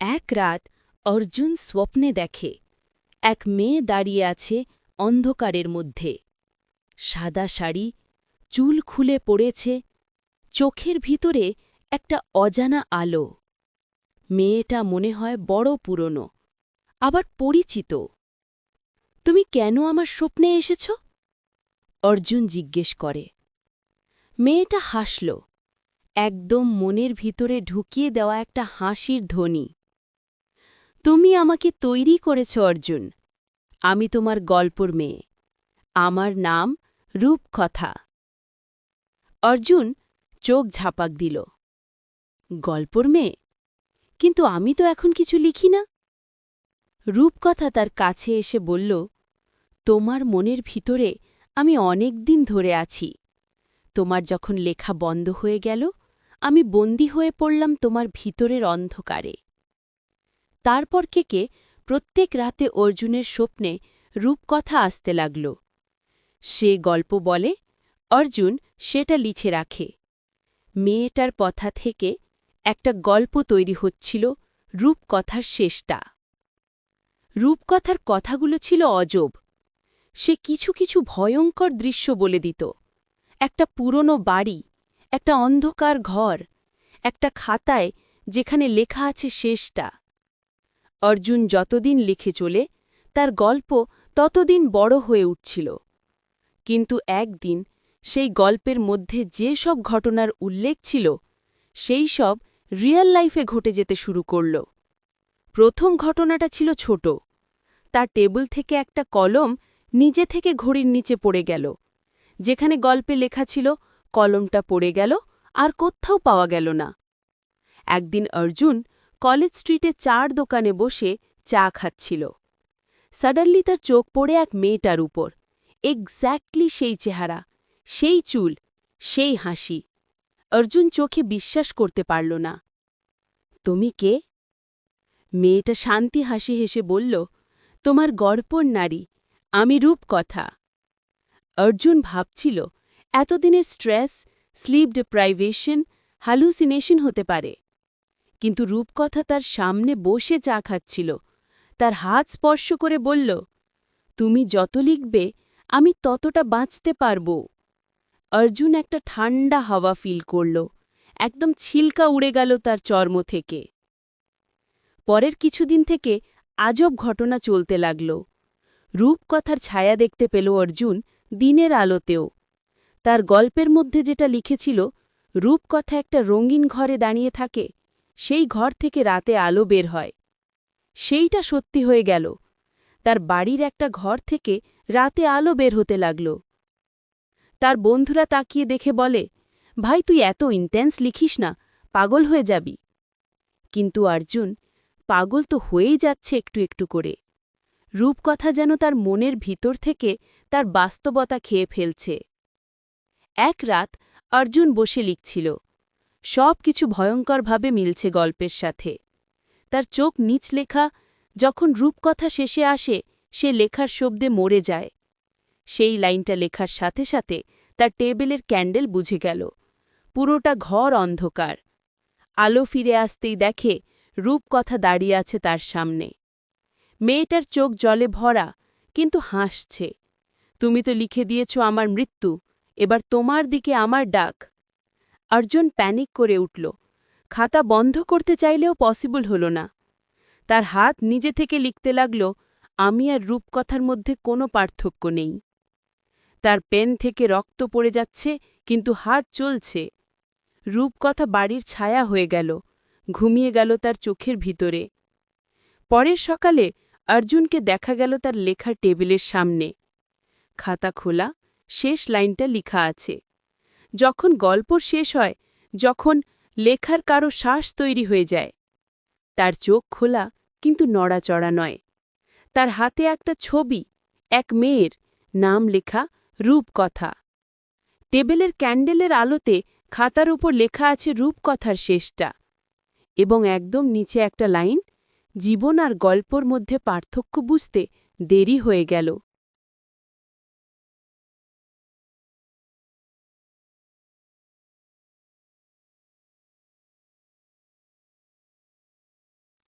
এক রাত অর্জুন স্বপ্নে দেখে, এক মেয়ে দাঁড়িয়ে আছে অন্ধকারের মধ্যে। সাদা শাড়ি, চুল খুলে পড়েছে, চোখের ভিতরে একটা অজানা আলো। মেয়েটা মনে হয় বড় পুরনো, আবার পরিচিত। তুমি কেন আমার স্বপ্নে এসেছ? অর্জুন জিজ্ঞেস করে। মেয়েটা হাসল, একদম মনের ভিতরে ঢুকিয়ে দেওয়া একটা হাসির ধ্বনি। তুমি আমাকে তৈরি করেছ, অর্জুন। আমি তোমার গল্পর মেয়ে। আমার নাম রূপকথা। অর্জুন চোখ ঝাপাক দিল। গল্পর মেয়ে? কিন্তু আমি তো এখন কিছু লিখি না। রূপকথা তার কাছে এসে বলল, তোমার মনের ভিতরে আমি অনেক দিন ধরে আছি। তোমার যখন লেখা বন্ধ হয়ে গেল, আমি বন্দী হয়ে পড়লাম তোমার ভিতরের অন্ধকারে। তারপর কেকে প্রত্যেক রাতে অর্জুনের স্বপ্নে রূপকথা আসতে লাগল। সে গল্প বলে, অর্জুন, সেটা লিখে রাখে। মেয়েটার কথা থেকে একটা গল্প তৈরি হচ্ছিল রূপকথার শেষটা। রূপকথার কথাগুলো ছিল অজব। সে কিছু কিছু ভয়ঙ্কর দৃশ্য বলে দিত। একটা পুরনো বাড়ি, একটা অন্ধকার ঘর, একটা খাতায় যেখানে লেখা আছে শেষটা। অর্জুন যতদিন লিখে চলে, তার গল্প ততদিন বড় হয়ে উঠছিল। কিন্তু একদিন সেই গল্পের মধ্যে যে সব ঘটনার উল্লেখ ছিল, সেই সব রিয়েল লাইফে ঘটে যেতে শুরু করল। প্রথম ঘটনাটা ছিল ছোট। তার টেবিল থেকে একটা কলম নিজে থেকে ঘড়ির নিচে পড়ে গেল। যেখানে গল্পে লেখা ছিল, কলমটা পড়ে গেল আর কোথাও পাওয়া গেল না। একদিন অর্জুন কলেজ স্ট্রিটে চার দোকানে বসে চা খাচ্ছিল। সাডানলি তার চোখ পড়ে এক মেয়েটার উপর। এক্স্যাক্টলি সেই চেহারা, সেই চুল, সেই হাসি। অর্জুন চোখে বিশ্বাস করতে পারল না। তুমি কে? মেয়েটা শান্তি হাসি হেসে বলল, তোমার গর্পর নারী, আমি রূপকথা। অর্জুন ভাবছিল, এতদিনের স্ট্রেস, স্লিপ ডিপ্রাইভেশন হ্যালুসিনেশন হতে পারে। কিন্তু রূপকথা তার সামনে বসে চা খাচ্ছিল। তার হাত স্পর্শ করে বলল, তুমি যত লিখবে, আমি ততটা বাঁচতে পারব। অর্জুন একটা ঠান্ডা হাওয়া ফিল করল। একদম ছিলকা উড়ে গেল তার চর্ম থেকে। পরের কিছুদিন থেকে আজব ঘটনা চলতে লাগল। রূপকথার ছায়া দেখতে পেল অর্জুন দিনের আলোতেও। তার গল্পের মধ্যে যেটা লিখেছিল, রূপকথা একটা রঙিন ঘরে দাঁড়িয়ে থাকে সেই ঘর থেকে রাতে আলো বের হয়। সেইটা সত্যি হয়ে গেল। তার বাড়ির একটা ঘর থেকে রাতে আলো বের হতে লাগল। তার বন্ধুরা তাকিয়ে দেখে বলে, ভাই, তুই এত ইন্টেন্স লিখিস না, পাগল হয়ে যাবি। কিন্তু অর্জুন, পাগল তো হয়েই যাচ্ছে একটু একটু করে। রূপকথা যেন তার মনের ভিতর থেকে তার বাস্তবতা খেয়ে ফেলছে। এক রাত অর্জুন বসে লিখছিল সব কিছু ভয়ঙ্করভাবে মিলছে গল্পের সাথে। তার চোখ নিচ লেখা, যখন রূপকথা শেষে আসে, সে লেখার শব্দে মরে যায়। সেই লাইনটা লেখার সাথে সাথে তার টেবিলের ক্যান্ডেল বুঝে গেল। পুরোটা ঘর অন্ধকার। আলো ফিরে আসতেই দেখে রূপকথা দাঁড়িয়ে আছে তার সামনে। মেয়েটার চোখ জলে ভরা, কিন্তু হাসছে। তুমি তো লিখে দিয়েছ আমার মৃত্যু, এবার তোমার দিকে আমার ডাক। অর্জুন প্যানিক করে উঠল। খাতা বন্ধ করতে চাইলেও পসিবল হল না। তার হাত নিজে থেকে লিখতে লাগল, আমি আর রূপকথার মধ্যে কোনো পার্থক্য নেই। তার পেন থেকে রক্ত পড়ে যাচ্ছে, কিন্তু হাত চলছে রূপকথা বাড়ির ছায়া হয়ে গেল, ঘুমিয়ে গেল তার চোখের ভিতরে। পরের সকালে অর্জুনকে দেখা গেল তার লেখার টেবিলের সামনে। খাতা খোলা, শেষ লাইনটা লিখা আছে। যখন গল্প শেষ হয়, যখন লেখার কারও শ্বাস তৈরি হয়ে যায়। তার চোখ খোলা, কিন্তু নড়াচড়া নয়। তার হাতে একটা ছবি, এক মেয়ের, নাম লেখা, রূপকথা। টেবিলের ক্যান্ডেলের আলোতে খাতার উপর লেখা আছে রূপকথার শেষটা এবং একদম নিচে একটা লাইন, জীবন আর গল্পর মধ্যে পার্থক্য বুঝতে দেরি হয়ে গেল।